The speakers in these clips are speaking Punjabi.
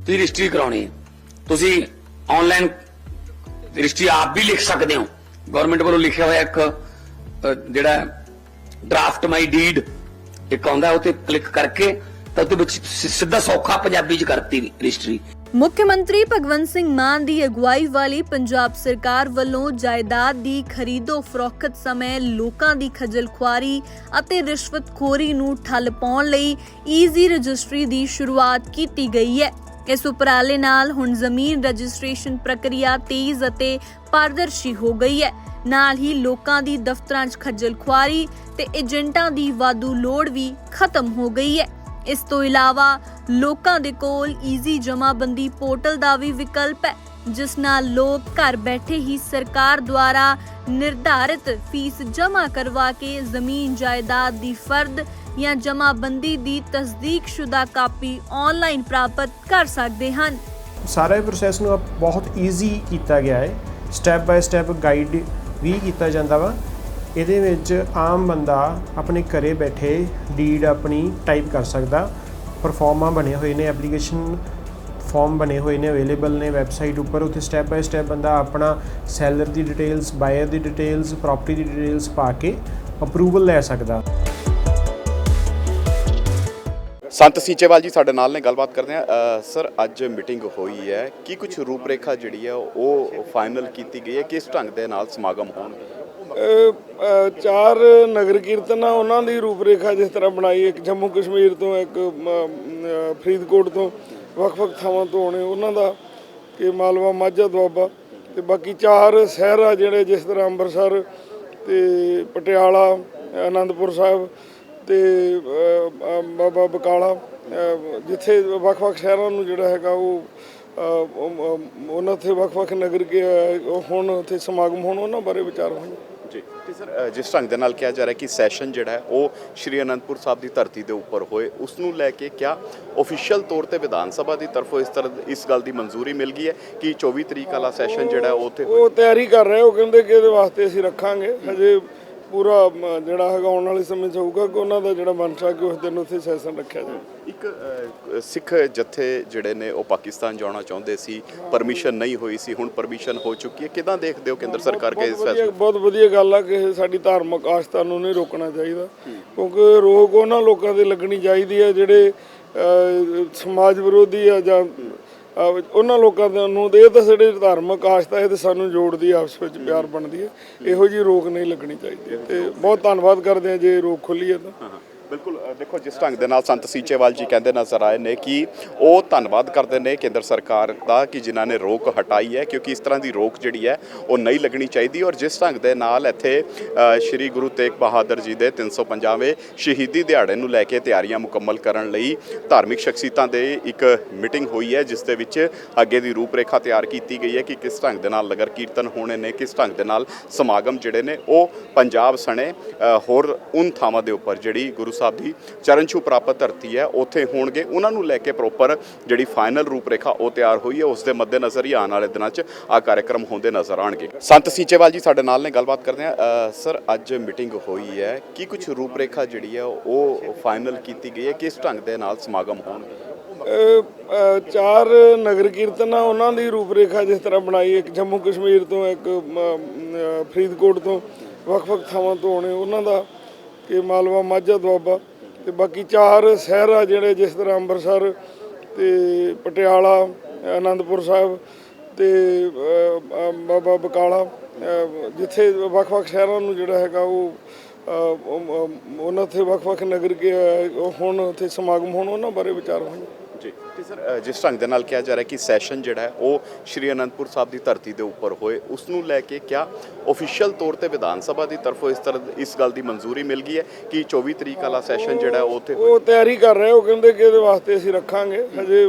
ਤੁਸੀਂ ਰਜਿਸਟਰੀ ਕਰਾਉਣੀ ਹੈ। ਤੁਸੀਂ ਆਨਲਾਈਨ ਰਜਿਸਟਰੀ ਆਪ ਵੀ ਲਿਖ ਸਕਦੇ ਹੋ। ਗਵਰਨਮੈਂਟ ਵੱਲੋਂ ਲਿਖਿਆ ਹੋਇਆ ਇੱਕ ਜਿਹੜਾ ਡਰਾਫਟ ਮਾਈ ਡੀਡ ਇੱਕ ਆਉਂਦਾ ਉਹ ਤੇ ਕਲਿੱਕ ਕਰਕੇ ਤਾਂ ਉਹਦੇ ਵਿੱਚ ਸਿੱਧਾ ਸੌਖਾ ਪੰਜਾਬੀ ਚ ਕਰਤੀ ਰਜਿਸਟਰੀ। ਮੁੱਖ ਮੰਤਰੀ ਭਗਵੰਤ ਸਿੰਘ ਮਾਨ ਦੀ ਅਗਵਾਈ ਵਾਲੀ ਪੰਜਾਬ ਸਰਕਾਰ ਵੱਲੋਂ ਜਾਇਦਾਦ ਦੀ ਖਰੀਦੋ ਫਰੋਖਤ ਸਮੇਂ ਲੋਕਾਂ ਦੀ ਖੱਜਲ ਖੁਆਰੀ ਅਤੇ ਰਿਸ਼ਵਤਖੋਰੀ ਨੂੰ ਠੱਲ ਪਾਉਣ ਲਈ ਈਜ਼ੀ ਰਜਿਸਟਰੀ ਦੀ ਸ਼ੁਰੂਆਤ ਕੀਤੀ ਗਈ ਹੈ। ਇਸ ਉਪਰਾਲੇ ਨਾਲ ਹੁਣ ਜ਼ਮੀਨ ਰਜਿਸਟ੍ਰੇਸ਼ਨ ਪ੍ਰਕਿਰਿਆ ਤੇਜ਼ ਅਤੇ ਪਾਰਦਰਸ਼ੀ ਹੋ ਗਈ ਹੈ। ਨਾਲ ਹੀ ਲੋਕਾਂ ਦੀ ਦਫ਼ਤਰਾਂ 'ਚ ਖੱਜਲ ਖੁਆਰੀ ਤੇ ਏਜੰਟਾਂ ਦੀ ਵਾਧੂ ਲੋੜ ਵੀ ਖਤਮ ਹੋ ਗਈ ਹੈ। ਇਸ ਤੋਂ ਇਲਾਵਾ ਲੋਕਾਂ ਦੇ ਕੋਲ ਈਜ਼ੀ ਜਮਾਬੰਦੀ ਪੋਰਟਲ ਦਾ ਵੀ ਵਿਕਲਪ ਹੈ। ਜਿਸ ਨਾਲ ਲੋਕ ਘਰ ਬੈਠੇ ਹੀ ਸਰਕਾਰ ਦੁਆਰਾ ਨਿਰਧਾਰਿਤ ਫੀਸ ਜਮ੍ਹਾਂ ਕਰਵਾ ਕੇ ਜ਼ਮੀਨ ਜਾਇਦਾਦ ਦੀ ਫਰਦ ਜਾਂ ਜਮਾਬੰਦੀ ਦੀ ਤਸਦੀਕਸ਼ੁਦਾ ਕਾਪੀ ਆਨਲਾਈਨ ਪ੍ਰਾਪਤ ਕਰ ਸਕਦੇ ਹਨ। ਸਾਰੇ ਪ੍ਰੋਸੈਸ ਨੂੰ ਬਹੁਤ ਈਜ਼ੀ ਕੀਤਾ ਗਿਆ ਹੈ। ਸਟੈਪ ਬਾਈ ਸਟੈਪ ਗਾਈਡ ਵੀ ਕੀਤਾ ਜਾਂਦਾ ਵਾ। ਇਹਦੇ ਵਿੱਚ ਆਮ ਬੰਦਾ ਆਪਣੇ ਘਰੇ ਬੈਠੇ ਡੀਡ ਆਪਣੀ ਟਾਈਪ ਕਰ ਸਕਦਾ। ਪਰਫਾਰਮਾ ਬਣੇ ਹੋਏ ਨੇ ਐਪਲੀਕੇਸ਼ਨ ਫਾਰਮ ਬਣੇ ਹੋਏ ਨੇ ਅਵੇਲੇਬਲ ਨੇ ਵੈਬਸਾਈਟ ਉੱਪਰ। ਉੱਥੇ ਸਟੈਪ ਬਾਈ ਸਟੈਪ ਬੰਦਾ ਆਪਣਾ ਸੈਲਰ ਦੀ ਡਿਟੇਲਸ ਬਾਇਰ ਦੀ ਡਿਟੇਲਸ ਪ੍ਰਾਪਰਟੀ ਦੀ ਡਿਟੇਲਸ ਪਾ ਕੇ ਅਪਰੂਵਲ ਲੈ ਸਕਦਾ। ਸੰਤ ਸੀਚੇਵਾਲ ਜੀ ਸਾਡੇ ਨਾਲ ਨੇ ਗੱਲਬਾਤ ਕਰਦੇ ਆ ਸਰ ਅੱਜ ਮੀਟਿੰਗ ਹੋਈ ਹੈ। ਕੀ ਕੁਝ ਰੂਪਰੇਖਾ ਜਿਹੜੀ ਹੈ ਉਹ ਫਾਈਨਲ ਕੀਤੀ ਗਈ ਹੈ? ਕਿਸ ਢੰਗ ਦੇ ਨਾਲ ਸਮਾਗਮ ਹੋਣਗੇ ਅਹ, ਚਾਰ ਨਗਰ ਕੀਰਤਨ ਆ ਉਹਨਾਂ ਦੀ ਰੂਪਰੇਖਾ ਜਿਸ ਤਰ੍ਹਾਂ ਬਣਾਈ ਇੱਕ ਜੰਮੂ ਕਸ਼ਮੀਰ ਤੋਂ ਇੱਕ ਫਰੀਦਕੋਟ ਤੋਂ। ਵੱਖ-ਵੱਖ ਥਾਵਾਂ ਤੋਂ ਆਉਣੇ ਉਹਨਾਂ ਦਾ ਕਿ ਮਾਲਵਾ ਮਾਝਾ ਦੁਆਬਾ ਤੇ ਬਾਕੀ ਚਾਰ ਸ਼ਹਿਰ ਆ ਜਿਹੜੇ ਜਿਸ ਤਰ੍ਹਾਂ ਅੰਮ੍ਰਿਤਸਰ ਤੇ ਪਟਿਆਲਾ ਆਨੰਦਪੁਰ ਸਾਹਿਬ ਤੇ ਬਾਬਾ ਬਕਾਲਾ ਜਿੱਥੇ ਵੱਖ-ਵੱਖ ਸ਼ਹਿਰਾਂ ਨੂੰ ਜਿਹੜਾ ਹੈਗਾ ਉਹ ਉਹਨਾਂ ਤੇ ਵੱਖ-ਵੱਖ ਨਗਰ ਕੇ ਅਹ, ਹੁਣ ਉੱਥੇ ਸਮਾਗਮ ਹੋਣ ਉਹਨਾਂ ਬਾਰੇ ਵਿਚਾਰ ਹੋਣ। ਜੀ। ਤੇ ਸਰ ਜਿਸ ਢੰਗ ਦੇ ਨਾਲ ਕਿਹਾ ਜਾ ਰਿਹਾ ਕਿ ਸੈਸ਼ਨ ਜਿਹੜਾ ਹੈ, ਉਹ ਸ਼੍ਰੀ ਅਨੰਦਪੁਰ ਸਾਹਿਬ ਦੀ ਧਰਤੀ ਦੇ ਉੱਪਰ ਹੋਏ, ਉਸ ਨੂੰ ਲੈ ਕੇ ਕਿਆ ਅਫੀਸ਼ੀਅਲ ਤੌਰ ਤੇ ਵਿਧਾਨ ਸਭਾ ਦੀ ਤਰਫੋਂ ਇਸ ਤਰ੍ਹਾਂ ਇਸ ਗੱਲ ਦੀ ਮਨਜ਼ੂਰੀ ਮਿਲ ਗਈ ਹੈ ਕਿ 24 ਤਰੀਕ ਵਾਲਾ ਸੈਸ਼ਨ ਜਿਹੜਾ ਉਹ ਉੱਥੇ ਉਹ ਤਿਆਰੀ ਕਰ ਰਹੇ ਉਹ ਕਹਿੰਦੇ ਕਿ ਇਹਦੇ ਵਾਸਤੇ ਅਸੀਂ ਰੱਖਾਂਗੇ। ਹਜੇ ਪੂਰਾ ਅਮ, ਜਿਹੜਾ ਹੈਗਾ ਆਉਣ ਵਾਲੇ ਸਮੇਂ 'ਚ ਹੋਊਗਾ ਕਿ ਉਹਨਾਂ ਦਾ ਜਿਹੜਾ ਮਨਸ਼ਾ ਕਿ ਉਸ ਦਿਨ ਉੱਥੇ ਸੈਸ਼ਨ ਰੱਖਿਆ ਜਾਵੇ? ਇੱਕ ਅ, ਸਿੱਖ ਜਥੇ ਜਿਹੜੇ ਨੇ ਉਹ ਪਾਕਿਸਤਾਨ ਜਾਣਾ ਚਾਹੁੰਦੇ ਸੀ ਪਰਮਿਸ਼ਨ ਨਹੀਂ ਹੋਈ ਸੀ ਹੁਣ ਪਰਮਿਸ਼ਨ ਹੋ ਚੁੱਕੀ ਹੈ। ਕਿਦਾਂ ਦੇਖਦੇ ਹੋ ਕੇਂਦਰ ਸਰਕਾਰ ਕੇ ਇਸ ਬਹੁਤ ਫੈਸਲੇ ਵਧੀਆ ਬਹੁਤ ਵਧੀਆ ਗੱਲ ਆ ਕਿ ਇਹ ਸਾਡੀ ਧਾਰਮਿਕ ਆਸਥਾ ਨੂੰ ਨਹੀਂ ਰੋਕਣਾ ਚਾਹੀਦਾ। ਕਿਉਂਕਿ ਰੋਕ ਉਹਨਾਂ ਲੋਕਾਂ ਤੇ ਲੱਗਣੀ ਚਾਹੀਦੀ ਹੈ ਜਿਹੜੇ ਅਹ, ਸਮਾਜ ਵਿਰੋਧੀ ਆ ਜਾਂ ਉਹਨਾਂ ਲੋਕਾਂ ਦੇ ਨੂੰ ਇਹ ਤਾਂ ਸਾਡੇ ਧਾਰਮਿਕ ਆਸਥਾ ਇਹ ਤੇ ਸਾਨੂੰ ਜੋੜਦੀ ਆਪਸ ਵਿੱਚ ਪਿਆਰ ਬਣਦੀ ਹੈ। ਇਹੋ ਜੀ ਰੋਕ ਨਹੀਂ ਲੱਗਣੀ ਚਾਹੀਦੀ। ਤੇ ਬਹੁਤ ਧੰਨਵਾਦ ਕਰਦੇ ਆ ਜੇ ਰੋਕ ਖੁੱਲੀ ਹੈ ਤਾਂ। ਬਿਲਕੁਲ ਦੇਖੋ, ਜਿਸ ਢੰਗ ਦੇ ਨਾਲ ਸੰਤ ਸੀਚੇਵਾਲ ਜੀ ਕਹਿੰਦੇ ਨਜ਼ਰ ਆਏ ਨੇ ਕਿ ਉਹ ਧੰਨਵਾਦ ਕਰਦੇ ਨੇ ਕੇਂਦਰ ਸਰਕਾਰ ਦਾ ਕਿ ਜਿਨ੍ਹਾਂ ਨੇ ਰੋਕ ਹਟਾਈ ਹੈ, ਕਿਉਂਕਿ ਇਸ ਤਰ੍ਹਾਂ ਦੀ ਰੋਕ ਜਿਹੜੀ ਹੈ, ਉਹ ਨਹੀਂ ਲੱਗਣੀ ਚਾਹੀਦੀ। ਔਰ ਜਿਸ ਢੰਗ ਦੇ ਨਾਲ ਇੱਥੇ ਸ਼੍ਰੀ ਗੁਰੂ ਤੇਗ ਬਹਾਦਰ ਜੀ ਦੇ 350ਵੇਂ ਸ਼ਹੀਦੀ ਦਿਹਾੜੇ ਨੂੰ ਲੈ ਕੇ ਤਿਆਰੀਆਂ ਮੁਕੰਮਲ ਕਰਨ ਲਈ ਧਾਰਮਿਕ ਸ਼ਖਸੀਅਤਾਂ ਦੇ ਇੱਕ ਮੀਟਿੰਗ ਹੋਈ ਹੈ, ਜਿਸ ਦੇ ਵਿੱਚ ਅੱਗੇ ਦੀ ਰੂਪਰੇਖਾ ਤਿਆਰ ਕੀਤੀ ਗਈ ਹੈ ਕਿ ਕਿਸ ਢੰਗ ਦੇ ਨਾਲ ਨਗਰ ਕੀਰਤਨ ਹੋਣੇ ਨੇ, ਕਿਸ ਢੰਗ ਦੇ ਨਾਲ ਸਮਾਗਮ ਜਿਹੜੇ ਨੇ, ਉਹ ਪੰਜਾਬ ਸਣੇ ਹੋਰ ਉਨ ਥਾਵਾਂ ਦੇ ਉੱਪਰ ਜਿਹੜੀ ਗੁਰੂ ਸਾਹਿਬ ਦੀ ਚਰਨ ਛੂ ਪ੍ਰਾਪਤ ਧਰਤੀ ਹੈ, ਉੱਥੇ ਹੋਣਗੇ। ਉਹਨਾਂ ਨੂੰ ਲੈ ਕੇ ਪ੍ਰੋਪਰ ਜਿਹੜੀ ਫਾਈਨਲ ਰੂਪਰੇਖਾ ਉਹ ਤਿਆਰ ਹੋਈ ਹੈ। ਉਸ ਦੇ ਮੱਦੇਨਜ਼ਰ ਹੀ ਆਉਣ ਵਾਲੇ ਦਿਨਾਂ 'ਚ ਆ ਕਾਰਜਕ੍ਰਮ ਹੁੰਦੇ ਨਜ਼ਰ ਆਣਗੇ ਸੰਤ ਸੀਚੇਵਾਲ ਜੀ ਸਾਡੇ ਨਾਲ ਨੇ, ਗੱਲਬਾਤ ਕਰਦੇ ਆ ਸਰ, ਅੱਜ ਮੀਟਿੰਗ ਹੋਈ ਹੈ। ਕੀ ਕੁਝ ਰੂਪਰੇਖਾ ਜਿਹੜੀ ਹੈ, ਉਹ ਫਾਈਨਲ ਕੀਤੀ ਗਈ ਹੈ? ਕਿਸ ਢੰਗ ਦੇ ਨਾਲ ਸਮਾਗਮ ਹੋਣਗੇ? ਚਾਰ ਨਗਰ ਕੀਰਤਨ ਆ ਉਹਨਾਂ ਦੀ ਰੂਪਰੇਖਾ ਜਿਸ ਤਰ੍ਹਾਂ ਬਣਾਈ ਇੱਕ ਜੰਮੂ ਕਸ਼ਮੀਰ ਤੋਂ, ਇੱਕ ਫਰੀਦਕੋਟ ਤੋਂ, ਵੱਖ-ਵੱਖ ਥਾਵਾਂ ਤੋਂ ਆਉਣੇ, ਉਹਨਾਂ ਦਾ ਕਿ ਮਾਲਵਾ ਮਾਝਾ ਦੁਆਬਾ ਤੇ ਬਾਕੀ ਚਾਰ ਸ਼ਹਿਰ ਆ ਜਿਹੜੇ ਜਿਸ ਤਰ੍ਹਾਂ ਅੰਮ੍ਰਿਤਸਰ ਤੇ ਪਟਿਆਲਾ ਆਨੰਦਪੁਰ ਸਾਹਿਬ ਤੇ ਬਾਬਾ ਬਕਾਲਾ ਜਿੱਥੇ ਵੱਖ-ਵੱਖ ਸ਼ਹਿਰਾਂ ਨੂੰ ਜਿਹੜਾ ਹੈਗਾ ਉਹ ਉਹਨਾਂ ਤੇ ਵੱਖ-ਵੱਖ ਨਗਰ ਕੇ ਅਹ, ਹੁਣ ਉੱਥੇ ਸਮਾਗਮ ਹੋਣ ਉਹਨਾਂ ਬਾਰੇ ਵਿਚਾਰ ਹੋਣ। ਜੀ ਤੇ ਸਰ ਜਿਸ ਢੰਗ ਦੇ ਨਾਲ ਕਿਹਾ ਜਾ ਰਿਹਾ ਕਿ ਸੈਸ਼ਨ ਜਿਹੜਾ ਹੈ ਉਹ ਸ਼੍ਰੀ ਅਨੰਦਪੁਰ ਸਾਹਿਬ ਦੀ ਧਰਤੀ ਦੇ ਉੱਪਰ ਹੋਏ ਉਸ ਨੂੰ ਲੈ ਕੇ ਕਿਆ ਅਫੀਸ਼ੀਅਲ ਤੌਰ ਤੇ ਵਿਧਾਨ ਸਭਾ ਦੀ ਤਰਫੋਂ ਇਸ ਤਰ੍ਹਾਂ ਇਸ ਗੱਲ ਦੀ ਮਨਜ਼ੂਰੀ ਮਿਲ ਗਈ ਹੈ ਕਿ 24 ਤਰੀਕ ਵਾਲਾ ਸੈਸ਼ਨ ਜਿਹੜਾ ਉਹ ਉੱਥੇ ਹੋਏ? ਉਹ ਤਿਆਰੀ ਕਰ ਰਹੇ ਉਹ ਕਹਿੰਦੇ ਕਿ ਇਹਦੇ ਵਾਸਤੇ ਅਸੀਂ ਰੱਖਾਂਗੇ ਹਜੇ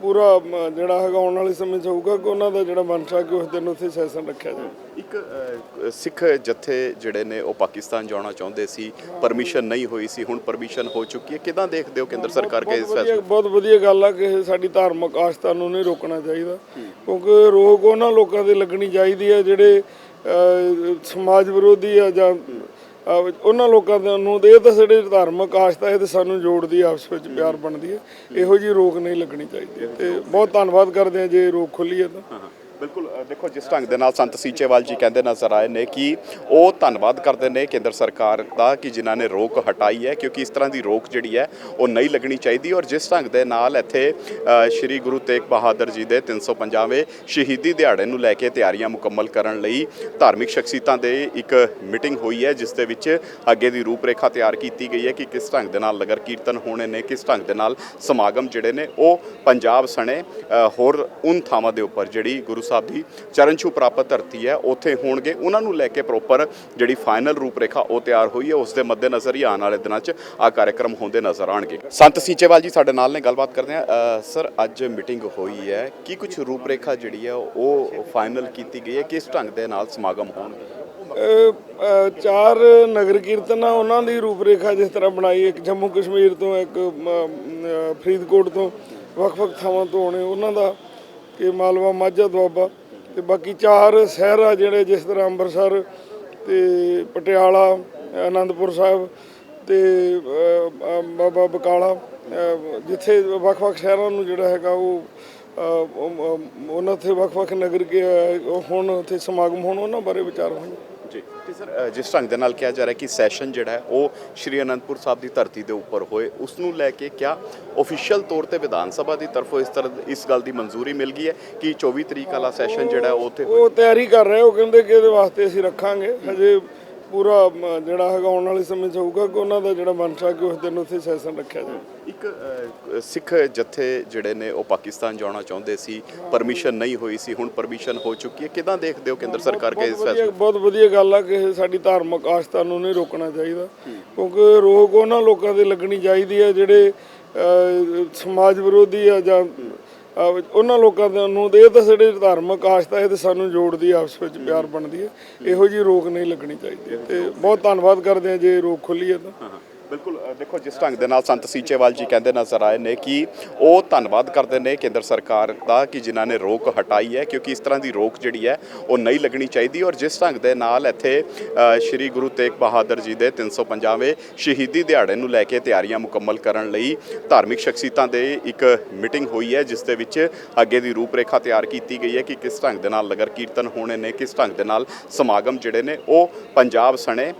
ਪੂਰਾ ਅਮ, ਜਿਹੜਾ ਹੈਗਾ ਆਉਣ ਵਾਲੇ ਸਮੇਂ 'ਚ ਹੋਊਗਾ ਕਿ ਉਹਨਾਂ ਦਾ ਜਿਹੜਾ ਮਨਸ਼ਾ ਕਿ ਉਸ ਦਿਨ ਉੱਥੇ ਸੈਸ਼ਨ ਰੱਖਿਆ ਜਾਵੇ? ਇੱਕ ਅ, ਸਿੱਖ ਜਥੇ ਜਿਹੜੇ ਨੇ ਉਹ ਪਾਕਿਸਤਾਨ ਜਾਣਾ ਚਾਹੁੰਦੇ ਸੀ ਪਰਮਿਸ਼ਨ ਨਹੀਂ ਹੋਈ ਸੀ ਹੁਣ ਪਰਮਿਸ਼ਨ ਹੋ ਚੁੱਕੀ ਹੈ। ਕਿਦਾਂ ਦੇਖਦੇ ਹੋ ਕੇਂਦਰ ਸਰਕਾਰ ਕੇ ਇਸ ਬਹੁਤ ਫੈਸਲੇ ਵਧੀਆ ਬਹੁਤ ਵਧੀਆ ਗੱਲ ਆ ਕਿ ਇਹ ਸਾਡੀ ਧਾਰਮਿਕ ਆਸਥਾ ਨੂੰ ਨਹੀਂ ਰੋਕਣਾ ਚਾਹੀਦਾ। ਕਿਉਂਕਿ ਰੋਕ ਉਹਨਾਂ ਲੋਕਾਂ ਤੇ ਲੱਗਣੀ ਚਾਹੀਦੀ ਹੈ ਜਿਹੜੇ ਅਹ, ਸਮਾਜ ਵਿਰੋਧੀ ਆ ਜਾਂ ਉਹਨਾਂ ਲੋਕਾਂ ਦੇ ਨੂੰ ਇਹ ਤਾਂ ਸਾਡੇ ਧਾਰਮਿਕ ਆਸਥਾ ਇਹ ਤੇ ਸਾਨੂੰ ਜੋੜਦੀ ਆਪਸ ਵਿੱਚ ਪਿਆਰ ਬਣਦੀ ਹੈ। ਇਹੋ ਜੀ ਰੋਕ ਨਹੀਂ ਲੱਗਣੀ ਚਾਹੀਦੀ। ਤੇ ਬਹੁਤ ਧੰਨਵਾਦ ਕਰਦੇ ਹਾਂ ਜੇ ਰੋਕ ਖੁੱਲੀ ਹੈ ਤਾਂ। ਬਿਲਕੁਲ ਦੇਖੋ, ਜਿਸ ਢੰਗ ਦੇ ਨਾਲ ਸੰਤ ਸੀਚੇਵਾਲ ਜੀ ਕਹਿੰਦੇ ਨਜ਼ਰ ਆਏ ਨੇ ਕਿ ਉਹ ਧੰਨਵਾਦ ਕਰਦੇ ਨੇ ਕੇਂਦਰ ਸਰਕਾਰ ਦਾ ਕਿ ਜਿਨ੍ਹਾਂ ਨੇ ਰੋਕ ਹਟਾਈ ਹੈ, ਕਿਉਂਕਿ ਇਸ ਤਰ੍ਹਾਂ ਦੀ ਰੋਕ ਜਿਹੜੀ ਹੈ, ਉਹ ਨਹੀਂ ਲੱਗਣੀ ਚਾਹੀਦੀ। ਔਰ ਜਿਸ ਢੰਗ ਦੇ ਨਾਲ ਇੱਥੇ ਸ਼੍ਰੀ ਗੁਰੂ ਤੇਗ ਬਹਾਦਰ ਜੀ ਦੇ 350ਵੇਂ ਸ਼ਹੀਦੀ ਦਿਹਾੜੇ ਨੂੰ ਲੈ ਕੇ ਤਿਆਰੀਆਂ ਮੁਕੰਮਲ ਕਰਨ ਲਈ ਧਾਰਮਿਕ ਸ਼ਖਸੀਅਤਾਂ ਦੇ ਇੱਕ ਮੀਟਿੰਗ ਹੋਈ ਹੈ, ਜਿਸ ਦੇ ਵਿੱਚ ਅੱਗੇ ਦੀ ਰੂਪਰੇਖਾ ਤਿਆਰ ਕੀਤੀ ਗਈ ਹੈ ਕਿ ਕਿਸ ਢੰਗ ਦੇ ਨਾਲ ਨਗਰ ਕੀਰਤਨ ਹੋਣੇ ਨੇ, ਕਿਸ ਢੰਗ ਦੇ ਨਾਲ ਸਮਾਗਮ ਜਿਹੜੇ ਨੇ, ਉਹ ਪੰਜਾਬ ਸਣੇ ਹੋਰ ਉਨ ਥਾਵਾਂ ਦੇ ਉੱਪਰ ਜਿਹੜੀ ਗੁਰੂ ਸਾਹਿਬ ਦੀ ਚਰਨ ਛੂ ਪ੍ਰਾਪਤ ਧਰਤੀ ਹੈ, ਉੱਥੇ ਹੋਣਗੇ। ਉਹਨਾਂ ਨੂੰ ਲੈ ਕੇ ਪ੍ਰੋਪਰ ਜਿਹੜੀ ਫਾਈਨਲ ਰੂਪਰੇਖਾ ਉਹ ਤਿਆਰ ਹੋਈ ਹੈ। ਉਸ ਦੇ ਮੱਦੇਨਜ਼ਰ ਹੀ ਆਉਣ ਵਾਲੇ ਦਿਨਾਂ 'ਚ ਆ ਕਾਰਜਕ੍ਰਮ ਹੁੰਦੇ ਨਜ਼ਰ ਆਣਗੇ ਸੰਤ ਸੀਚੇਵਾਲ ਜੀ ਸਾਡੇ ਨਾਲ ਨੇ, ਗੱਲਬਾਤ ਕਰਦੇ ਆ ਸਰ, ਅੱਜ ਮੀਟਿੰਗ ਹੋਈ ਹੈ। ਕੀ ਕੁਝ ਰੂਪਰੇਖਾ ਜਿਹੜੀ ਹੈ, ਉਹ ਫਾਈਨਲ ਕੀਤੀ ਗਈ ਹੈ? ਕਿਸ ਢੰਗ ਦੇ ਨਾਲ ਸਮਾਗਮ ਹੋਣਗੇ? ਚਾਰ ਨਗਰ ਕੀਰਤਨ ਆ ਉਹਨਾਂ ਦੀ ਰੂਪਰੇਖਾ ਜਿਸ ਤਰ੍ਹਾਂ ਬਣਾਈ ਇੱਕ ਜੰਮੂ ਕਸ਼ਮੀਰ ਤੋਂ, ਇੱਕ ਫਰੀਦਕੋਟ ਤੋਂ, ਵੱਖ-ਵੱਖ ਥਾਵਾਂ ਤੋਂ ਆਉਣੇ, ਉਹਨਾਂ ਦਾ ਕਿ ਮਾਲਵਾ ਮਾਝਾ ਦੁਆਬਾ ਤੇ ਬਾਕੀ ਚਾਰ ਸ਼ਹਿਰ ਆ ਜਿਹੜੇ ਜਿਸ ਤਰ੍ਹਾਂ ਅੰਮ੍ਰਿਤਸਰ ਤੇ ਪਟਿਆਲਾ ਆਨੰਦਪੁਰ ਸਾਹਿਬ ਤੇ ਬਾਬਾ ਬਕਾਲਾ ਜਿੱਥੇ ਵੱਖ-ਵੱਖ ਸ਼ਹਿਰਾਂ ਨੂੰ ਜਿਹੜਾ ਹੈਗਾ ਉਹ ਉਹਨਾਂ ਤੇ ਵੱਖ-ਵੱਖ ਨਗਰ ਕੇ ਅਹ, ਹੁਣ ਉੱਥੇ ਸਮਾਗਮ ਹੋਣ ਉਹਨਾਂ ਬਾਰੇ ਵਿਚਾਰ ਹੋਣ। ਜੀ। ਤੇ ਸਰ ਜਿਸ ਢੰਗ ਦੇ ਨਾਲ ਕਿਹਾ ਜਾ ਰਿਹਾ ਕਿ ਸੈਸ਼ਨ ਜਿਹੜਾ ਹੈ, ਉਹ ਸ਼੍ਰੀ ਅਨੰਦਪੁਰ ਸਾਹਿਬ ਦੀ ਧਰਤੀ ਦੇ ਉੱਪਰ ਹੋਏ, ਉਸ ਨੂੰ ਲੈ ਕੇ ਕਿਆ ਅਫੀਸ਼ੀਅਲ ਤੌਰ ਤੇ ਵਿਧਾਨ ਸਭਾ ਦੀ ਤਰਫੋਂ ਇਸ ਤਰ੍ਹਾਂ ਇਸ ਗੱਲ ਦੀ ਮਨਜ਼ੂਰੀ ਮਿਲ ਗਈ ਹੈ ਕਿ 24 ਤਰੀਕ ਵਾਲਾ ਸੈਸ਼ਨ ਜਿਹੜਾ ਉਹ ਉੱਥੇ ਉਹ ਤਿਆਰੀ ਕਰ ਰਹੇ ਉਹ ਕਹਿੰਦੇ ਕਿ ਇਹਦੇ ਵਾਸਤੇ ਅਸੀਂ ਰੱਖਾਂਗੇ। ਹਜੇ ਪੂਰਾ ਜਿਹੜਾ ਹੈਗਾ ਆਉਣ ਵਾਲੇ ਸਮੇਂ 'ਚ ਹੋਊਗਾ ਕਿ ਉਹਨਾਂ ਦਾ ਜਿਹੜਾ ਮਨਸ਼ਾ ਕਿ ਉਸ ਦਿਨ ਉੱਥੇ ਸੈਸ਼ਨ ਰੱਖਿਆ ਜਾਵੇ? ਇੱਕ ਅ, ਸਿੱਖ ਜਥੇ ਜਿਹੜੇ ਨੇ ਉਹ ਪਾਕਿਸਤਾਨ ਜਾਣਾ ਚਾਹੁੰਦੇ ਸੀ ਪਰਮਿਸ਼ਨ ਨਹੀਂ ਹੋਈ ਸੀ ਹੁਣ ਪਰਮਿਸ਼ਨ ਹੋ ਚੁੱਕੀ ਹੈ। ਕਿਦਾਂ ਦੇਖਦੇ ਹੋ ਕੇਂਦਰ ਸਰਕਾਰ ਕੇ ਇਸ ਬਹੁਤ ਫੈਸਲੇ ਵਧੀਆ ਬਹੁਤ ਵਧੀਆ ਗੱਲ ਆ ਕਿ ਇਹ ਸਾਡੀ ਧਾਰਮਿਕ ਆਸਥਾ ਨੂੰ ਨਹੀਂ ਰੋਕਣਾ ਚਾਹੀਦਾ। ਕਿਉਂਕਿ ਰੋਕ ਉਹਨਾਂ ਲੋਕਾਂ ਦੇ ਲੱਗਣੀ ਚਾਹੀਦੀ ਹੈ ਜਿਹੜੇ ਅਹ, ਸਮਾਜ ਵਿਰੋਧੀ ਆ ਜਾਂ ਉਹਨਾਂ ਲੋਕਾਂ ਦੇ ਨੂੰ ਇਹ ਤਾਂ ਸਾਡੇ ਧਾਰਮਿਕ ਆਸਥਾ ਇਹ ਤੇ ਸਾਨੂੰ ਜੋੜਦੀ ਆਪਸ ਵਿੱਚ ਪਿਆਰ ਬਣਦੀ ਹੈ। ਇਹੋ ਜੀ ਰੋਕ ਨਹੀਂ ਲੱਗਣੀ ਚਾਹੀਦੀ। ਤੇ ਬਹੁਤ ਧੰਨਵਾਦ ਕਰਦੇ ਹਾਂ ਜੇ ਰੋਕ ਖੁੱਲੀ ਹੈ ਤਾਂ। ਬਿਲਕੁਲ ਦੇਖੋ, ਜਿਸ ਢੰਗ ਦੇ ਨਾਲ ਸੰਤ ਸੀਚੇਵਾਲ ਜੀ ਕਹਿੰਦੇ ਨਜ਼ਰ ਆਏ ਨੇ ਕਿ ਉਹ ਧੰਨਵਾਦ ਕਰਦੇ ਨੇ ਕੇਂਦਰ ਸਰਕਾਰ ਦਾ ਕਿ ਜਿਨ੍ਹਾਂ ਨੇ ਰੋਕ ਹਟਾਈ ਹੈ, ਕਿਉਂਕਿ ਇਸ ਤਰ੍ਹਾਂ ਦੀ ਰੋਕ ਜਿਹੜੀ ਹੈ, ਉਹ ਨਹੀਂ ਲੱਗਣੀ ਚਾਹੀਦੀ। ਔਰ ਜਿਸ ਢੰਗ ਦੇ ਨਾਲ ਇੱਥੇ ਸ਼੍ਰੀ ਗੁਰੂ ਤੇਗ ਬਹਾਦਰ ਜੀ ਦੇ 350ਵੇਂ ਸ਼ਹੀਦੀ ਦਿਹਾੜੇ ਨੂੰ ਲੈ ਕੇ ਤਿਆਰੀਆਂ ਮੁਕੰਮਲ ਕਰਨ ਲਈ ਧਾਰਮਿਕ ਸ਼ਖਸੀਅਤਾਂ ਦੇ ਇੱਕ ਮੀਟਿੰਗ ਹੋਈ ਹੈ, ਜਿਸ ਦੇ ਵਿੱਚ ਅੱਗੇ ਦੀ ਰੂਪਰੇਖਾ ਤਿਆਰ ਕੀਤੀ ਗਈ ਹੈ ਕਿ ਕਿਸ ਢੰਗ ਦੇ ਨਾਲ ਨਗਰ ਕੀਰਤਨ ਹੋਣੇ ਨੇ, ਕਿਸ ਢੰਗ ਦੇ ਨਾਲ ਸਮਾਗਮ ਜਿਹੜੇ ਨੇ, ਉਹ ਪੰਜਾਬ ਸਣੇ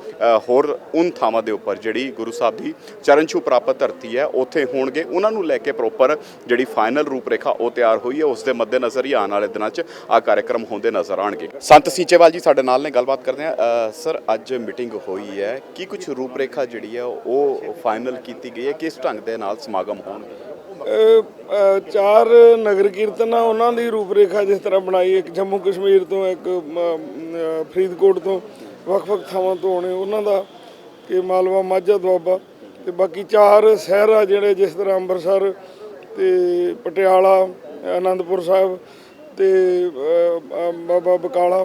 ਹੋਰ ਉਨ ਥਾਵਾਂ ਦੇ ਉੱਪਰ ਜਿਹੜੀ ਗੁਰੂ ਸਾਹਿਬ ਦੀ ਚਰਨ ਛੂ ਪ੍ਰਾਪਤ ਧਰਤੀ ਹੈ, ਉੱਥੇ ਹੋਣਗੇ। ਉਹਨਾਂ ਨੂੰ ਲੈ ਕੇ ਪ੍ਰੋਪਰ ਜਿਹੜੀ ਫਾਈਨਲ ਰੂਪਰੇਖਾ ਉਹ ਤਿਆਰ ਹੋਈ ਹੈ। ਉਸ ਦੇ ਮੱਦੇਨਜ਼ਰ ਹੀ ਆਉਣ ਵਾਲੇ ਦਿਨਾਂ 'ਚ ਆ ਕਾਰਜਕ੍ਰਮ ਹੁੰਦੇ ਨਜ਼ਰ ਆਣਗੇ ਸੰਤ ਸੀਚੇਵਾਲ ਜੀ ਸਾਡੇ ਨਾਲ ਨੇ, ਗੱਲਬਾਤ ਕਰਦੇ ਆ ਸਰ, ਅੱਜ ਮੀਟਿੰਗ ਹੋਈ ਹੈ। ਕੀ ਕੁਝ ਰੂਪਰੇਖਾ ਜਿਹੜੀ ਹੈ, ਉਹ ਫਾਈਨਲ ਕੀਤੀ ਗਈ ਹੈ? ਕਿਸ ਢੰਗ ਦੇ ਨਾਲ ਸਮਾਗਮ ਹੋਣਗੇ? ਚਾਰ ਨਗਰ ਕੀਰਤਨ ਆ ਉਹਨਾਂ ਦੀ ਰੂਪਰੇਖਾ ਜਿਸ ਤਰ੍ਹਾਂ ਬਣਾਈ ਇੱਕ ਜੰਮੂ ਕਸ਼ਮੀਰ ਤੋਂ, ਇੱਕ ਫਰੀਦਕੋਟ ਤੋਂ, ਵੱਖ-ਵੱਖ ਥਾਵਾਂ ਤੋਂ ਆਉਣੇ, ਉਹਨਾਂ ਦਾ ਕਿ ਮਾਲਵਾ ਮਾਝਾ ਦੁਆਬਾ ਤੇ ਬਾਕੀ ਚਾਰ ਸ਼ਹਿਰ ਆ ਜਿਹੜੇ ਜਿਸ ਤਰ੍ਹਾਂ ਅੰਮ੍ਰਿਤਸਰ ਤੇ ਪਟਿਆਲਾ ਆਨੰਦਪੁਰ ਸਾਹਿਬ ਤੇ ਬਾਬਾ ਬਕਾਲਾ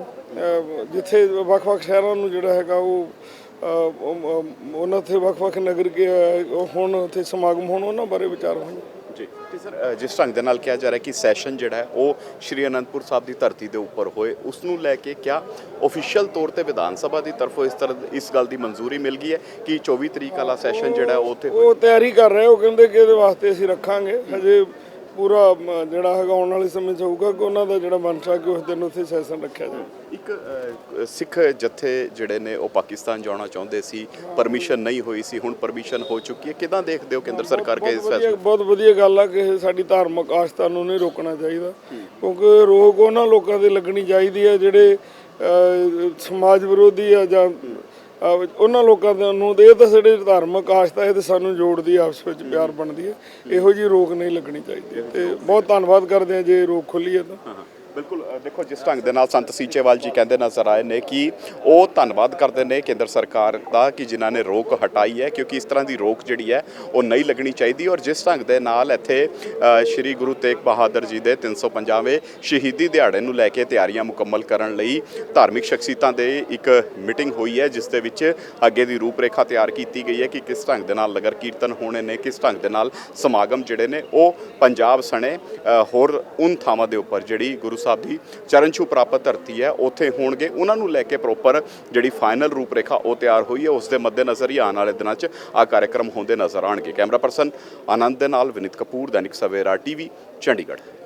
ਜਿੱਥੇ ਵੱਖ-ਵੱਖ ਸ਼ਹਿਰਾਂ ਨੂੰ ਜਿਹੜਾ ਹੈਗਾ ਉਹ ਉਹਨਾਂ ਤੇ ਵੱਖ-ਵੱਖ ਨਗਰ ਕੇ ਅਹ, ਹੁਣ ਉੱਥੇ ਸਮਾਗਮ ਹੋਣ ਉਹਨਾਂ ਬਾਰੇ ਵਿਚਾਰ ਹੋਣ। ਜੀ। ਤੇ ਸਰ ਜਿਸ ਢੰਗ ਦੇ ਨਾਲ ਕਿਹਾ ਜਾ ਰਿਹਾ ਕਿ ਸੈਸ਼ਨ ਜਿਹੜਾ ਹੈ, ਉਹ ਸ਼੍ਰੀ ਅਨੰਦਪੁਰ ਸਾਹਿਬ ਦੀ ਧਰਤੀ ਦੇ ਉੱਪਰ ਹੋਏ, ਉਸ ਨੂੰ ਲੈ ਕੇ ਕਿਆ ਅਫੀਸ਼ੀਅਲ ਤੌਰ ਤੇ ਵਿਧਾਨ ਸਭਾ ਦੀ ਤਰਫੋਂ ਇਸ ਤਰ੍ਹਾਂ ਇਸ ਗੱਲ ਦੀ ਮਨਜ਼ੂਰੀ ਮਿਲ ਗਈ ਹੈ ਕਿ 24 ਤਰੀਕ ਵਾਲਾ ਸੈਸ਼ਨ ਜਿਹੜਾ ਉਹ ਉੱਥੇ ਉਹ ਤਿਆਰੀ ਕਰ ਰਹੇ ਉਹ ਕਹਿੰਦੇ ਕਿ ਇਹਦੇ ਵਾਸਤੇ ਅਸੀਂ ਰੱਖਾਂਗੇ। ਹਜੇ ਪੂਰਾ ਜਿਹੜਾ ਹੈਗਾ ਆਉਣ ਵਾਲੇ ਸਮੇਂ 'ਚ ਹੋਊਗਾ ਕਿ ਉਹਨਾਂ ਦਾ ਜਿਹੜਾ ਮਨਸ਼ਾ ਕਿ ਉਸ ਦਿਨ ਉੱਥੇ ਸੈਸ਼ਨ ਰੱਖਿਆ ਜਾਵੇ? ਇੱਕ ਅ, ਸਿੱਖ ਜਥੇ ਜਿਹੜੇ ਨੇ ਉਹ ਪਾਕਿਸਤਾਨ ਜਾਣਾ ਚਾਹੁੰਦੇ ਸੀ ਪਰਮਿਸ਼ਨ ਨਹੀਂ ਹੋਈ ਸੀ ਹੁਣ ਪਰਮਿਸ਼ਨ ਹੋ ਚੁੱਕੀ ਹੈ। ਕਿਦਾਂ ਦੇਖਦੇ ਹੋ ਕੇਂਦਰ ਸਰਕਾਰ ਕੇ ਇਸ ਬਹੁਤ ਫੈਸਲੇ ਵਧੀਆ ਬਹੁਤ ਵਧੀਆ ਗੱਲ ਆ ਕਿ ਇਹ ਸਾਡੀ ਧਾਰਮਿਕ ਆਸਥਾ ਨੂੰ ਨਹੀਂ ਰੋਕਣਾ ਚਾਹੀਦਾ। ਕਿਉਂਕਿ ਰੋਕ ਉਹਨਾਂ ਲੋਕਾਂ ਦੇ ਲੱਗਣੀ ਚਾਹੀਦੀ ਹੈ ਜਿਹੜੇ ਅਹ, ਸਮਾਜ ਵਿਰੋਧੀ ਆ ਜਾਂ ਉਹਨਾਂ ਲੋਕਾਂ ਦੇ ਨੂੰ ਇਹ ਤਾਂ ਸਾਡੇ ਧਾਰਮਿਕ ਆਸਥਾ ਇਹ ਤੇ ਸਾਨੂੰ ਜੋੜਦੀ ਆਪਸ ਵਿੱਚ ਪਿਆਰ ਬਣਦੀ ਹੈ। ਇਹੋ ਜੀ ਰੋਕ ਨਹੀਂ ਲੱਗਣੀ ਚਾਹੀਦੀ ਤੇ ਬਹੁਤ ਧੰਨਵਾਦ ਕਰਦੇ ਹਾਂ ਜੇ ਰੋਕ ਖੁੱਲੀ ਹੈ ਤਾਂ। ਬਿਲਕੁਲ ਦੇਖੋ, ਜਿਸ ਢੰਗ ਦੇ ਨਾਲ ਸੰਤ ਸੀਚੇਵਾਲ ਜੀ ਕਹਿੰਦੇ ਨਜ਼ਰ ਆਏ ਨੇ ਕਿ ਉਹ ਧੰਨਵਾਦ ਕਰਦੇ ਨੇ ਕੇਂਦਰ ਸਰਕਾਰ ਦਾ ਕਿ ਜਿਨ੍ਹਾਂ ਨੇ ਰੋਕ ਹਟਾਈ ਹੈ, ਕਿਉਂਕਿ ਇਸ ਤਰ੍ਹਾਂ ਦੀ ਰੋਕ ਜਿਹੜੀ ਹੈ, ਉਹ ਨਹੀਂ ਲੱਗਣੀ ਚਾਹੀਦੀ। ਔਰ ਜਿਸ ਢੰਗ ਦੇ ਨਾਲ ਇੱਥੇ ਸ਼੍ਰੀ ਗੁਰੂ ਤੇਗ ਬਹਾਦਰ ਜੀ ਦੇ 350ਵੇਂ ਸ਼ਹੀਦੀ ਦਿਹਾੜੇ ਨੂੰ ਲੈ ਕੇ ਤਿਆਰੀਆਂ ਮੁਕੰਮਲ ਕਰਨ ਲਈ ਧਾਰਮਿਕ ਸ਼ਖਸੀਅਤਾਂ ਦੇ ਇੱਕ ਮੀਟਿੰਗ ਹੋਈ ਹੈ, ਜਿਸ ਦੇ ਵਿੱਚ ਅੱਗੇ ਦੀ ਰੂਪਰੇਖਾ ਤਿਆਰ ਕੀਤੀ ਗਈ ਹੈ ਕਿ ਕਿਸ ਢੰਗ ਦੇ ਨਾਲ ਨਗਰ ਕੀਰਤਨ ਹੋਣੇ ਨੇ, ਕਿਸ ਢੰਗ ਦੇ ਨਾਲ ਸਮਾਗਮ ਜਿਹੜੇ ਨੇ, ਉਹ ਪੰਜਾਬ ਸਣੇ ਹੋਰ ਉਨ ਥਾਵਾਂ ਦੇ ਉੱਪਰ ਜਿਹੜੀ ਗੁਰੂ ਸਾਹਿਬ ਦੀ ਚਰਨ ਛੂ ਪ੍ਰਾਪਤ ਧਰਤੀ ਹੈ, ਉੱਥੇ ਹੋਣਗੇ। ਉਹਨਾਂ ਨੂੰ ਲੈ ਕੇ ਪ੍ਰੋਪਰ ਜਿਹੜੀ ਫਾਈਨਲ ਰੂਪਰੇਖਾ ਉਹ ਤਿਆਰ ਹੋਈ ਹੈ ਉਸ ਦੇ ਮੱਦੇਨਜ਼ਰ ਹੀ ਆਉਣ ਵਾਲੇ ਦਿਨਾਂ 'ਚ ਆ ਕਾਰਜਕ੍ਰਮ ਹੁੰਦੇ ਨਜ਼ਰ ਆਣਗੇ ਕੈਮਰਾ ਪਰਸਨ ਆਨੰਦ ਦੇ ਨਾਲ ਵਿਨੀਤ ਕਪੂਰ, ਦੈਨਿਕ ਸਵੇਰਾ ਟੀਵੀ, ਚੰਡੀਗੜ੍ਹ।